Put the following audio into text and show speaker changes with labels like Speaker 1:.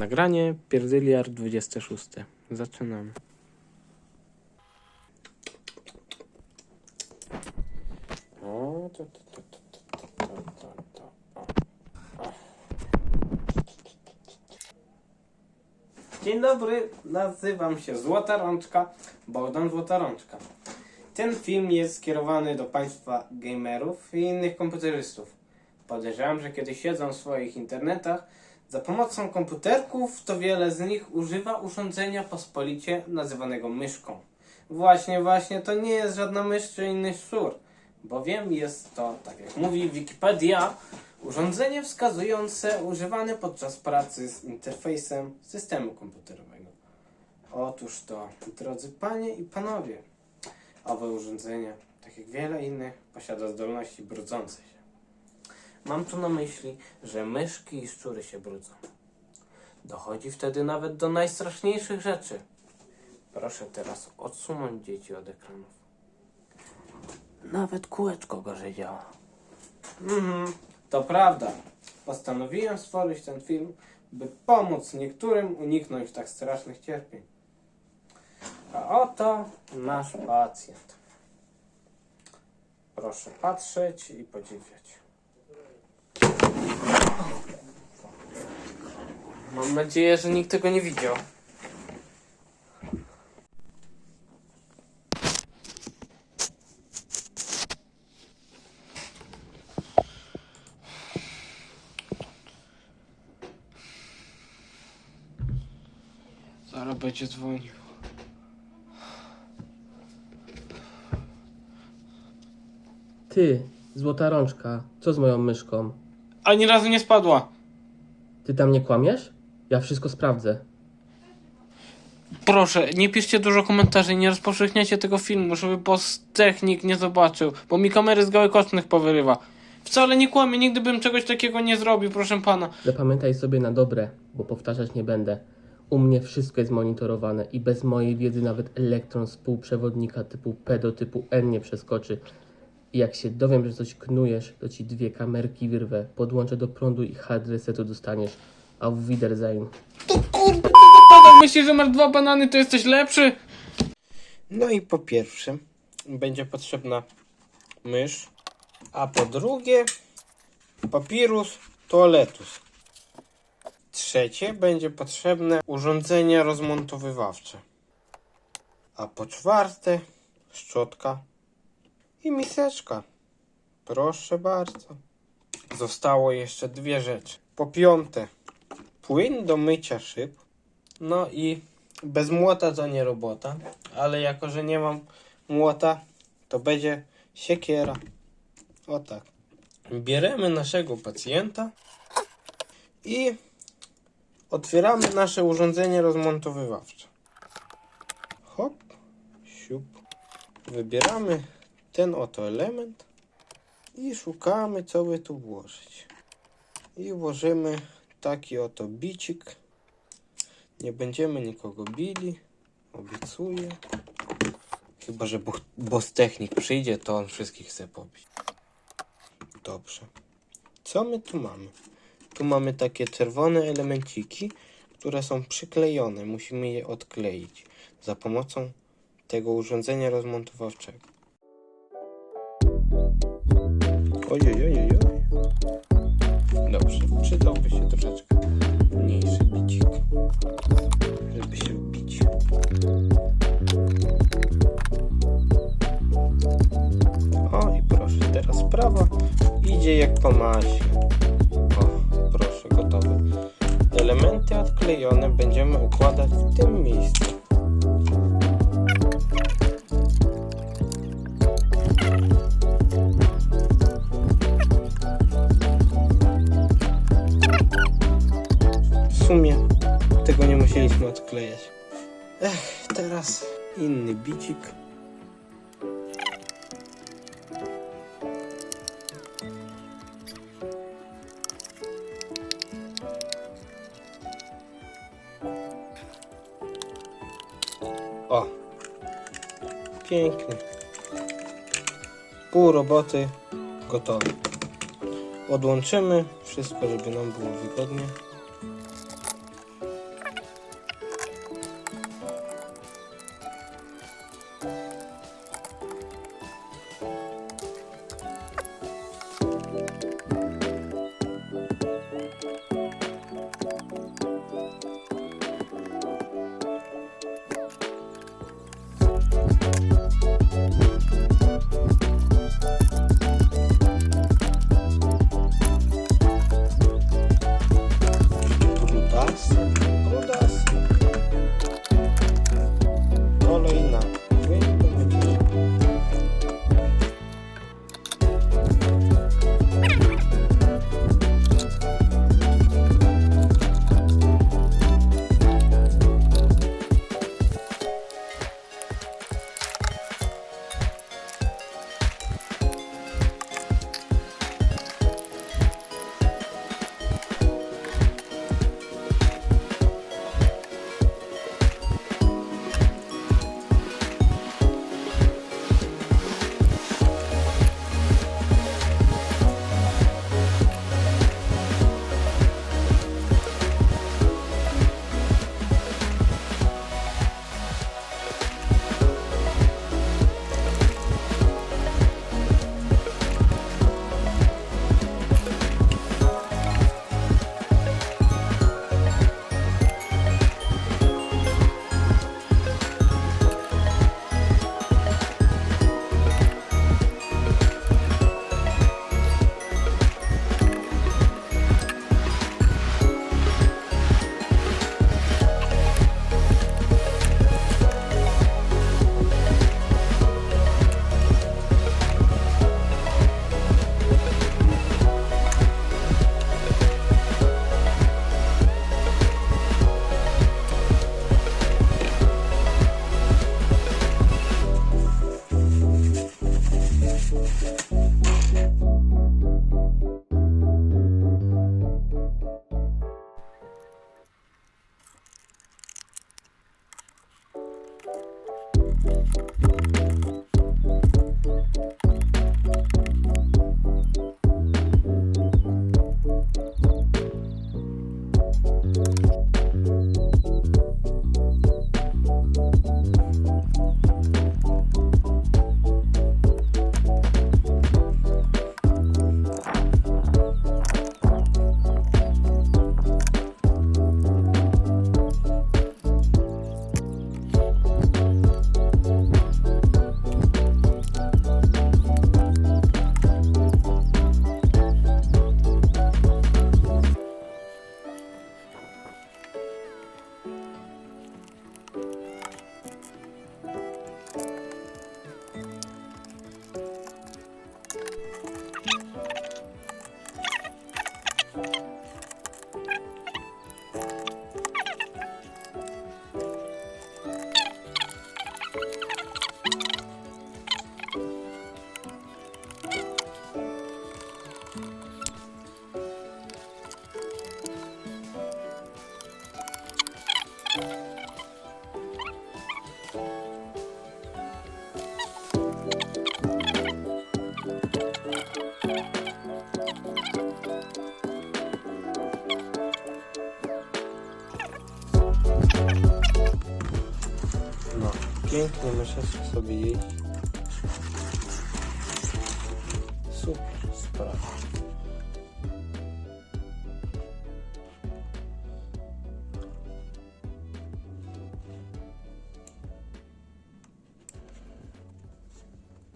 Speaker 1: Nagranie Pierdyliard 26. Zaczynamy. Dzień dobry, nazywam się Złota Rączka, Bogdan Złota Rączka. Ten film jest skierowany do Państwa gamerów i innych komputerystów. Podejrzewam, że kiedy siedzą w swoich internetach, za pomocą komputerków to wiele z nich używa urządzenia pospolicie nazywanego myszką. Właśnie, właśnie, to nie jest żadna mysz czy inny szczur, bowiem jest to, tak jak mówi Wikipedia, urządzenie wskazujące używane podczas pracy z interfejsem systemu komputerowego. Otóż to, drodzy panie i panowie, owe urządzenie, tak jak wiele innych, posiada zdolności brudzące się. Mam tu na myśli, że myszki i szczury się brudzą. Dochodzi wtedy nawet do najstraszniejszych rzeczy. Proszę teraz odsunąć dzieci od ekranów. Nawet kółeczko gorzej działa. Mhm, to prawda. Postanowiłem stworzyć ten film, by pomóc niektórym uniknąć tak strasznych cierpień. A oto nasz pacjent. Proszę patrzeć i podziwiać. Mam nadzieję, że nikt tego nie widział. Zaraz będzie dzwonił.
Speaker 2: Ty, złota rączka, co z moją myszką?
Speaker 1: Ani razu nie spadła.
Speaker 2: Ty tam nie kłamiesz? Ja wszystko sprawdzę.
Speaker 1: Proszę, nie piszcie dużo komentarzy i nie rozpowszechniajcie tego filmu, żeby boss technik nie zobaczył, bo mi kamery z gałek ocznych powyrywa. Wcale nie kłamię, nigdy bym czegoś takiego nie zrobił, proszę pana.
Speaker 2: Zapamiętaj sobie na dobre, bo powtarzać nie będę. U mnie wszystko jest monitorowane i bez mojej wiedzy nawet elektron współprzewodnika typu pedo typu N nie przeskoczy. I jak się dowiem, że coś knujesz, to ci dwie kamerki wyrwę, podłączę do prądu i hard resetu dostaniesz. Auf Wiedersehen.
Speaker 1: To kurde, myślisz, że masz dwa banany, to jesteś lepszy? No i po pierwsze, będzie potrzebna mysz, a po drugie, papirus toaletus. Trzecie, będzie potrzebne urządzenia rozmontowywawcze. A po czwarte, szczotka i miseczka. Proszę bardzo. Zostało jeszcze dwie rzeczy. Po piąte, płyn do mycia szyb. No i bez młota to nie robota, ale jako, że nie mam młota, to będzie siekiera. O tak. Bierzemy naszego pacjenta i otwieramy nasze urządzenie rozmontowywawcze. Hop, siup. Wybieramy ten oto element i szukamy, co by tu włożyć. I włożymy taki oto bicik. Nie będziemy nikogo bili, obiecuję. Chyba, że bo- boss technik przyjdzie, to on wszystkich chce pobić. Dobrze. Co my tu mamy? Tu mamy takie czerwone elemenciki, które są przyklejone. Musimy je odkleić za pomocą tego urządzenia rozmontowawczego. Ojej, ojej, ojej. Dobrze, przydałby się troszeczkę mniejszy bicik, żeby się wbić. O i proszę, teraz prawa idzie jak po masie. O, proszę, gotowe. Elementy odklejone będziemy układać w tym miejscu. Odklejać. Ech, teraz inny bicik. O! Pięknie. Pół roboty gotowe. Odłączymy wszystko, żeby nam było wygodnie. Pięknie myszeczka sobie jeździ. Super sprawa.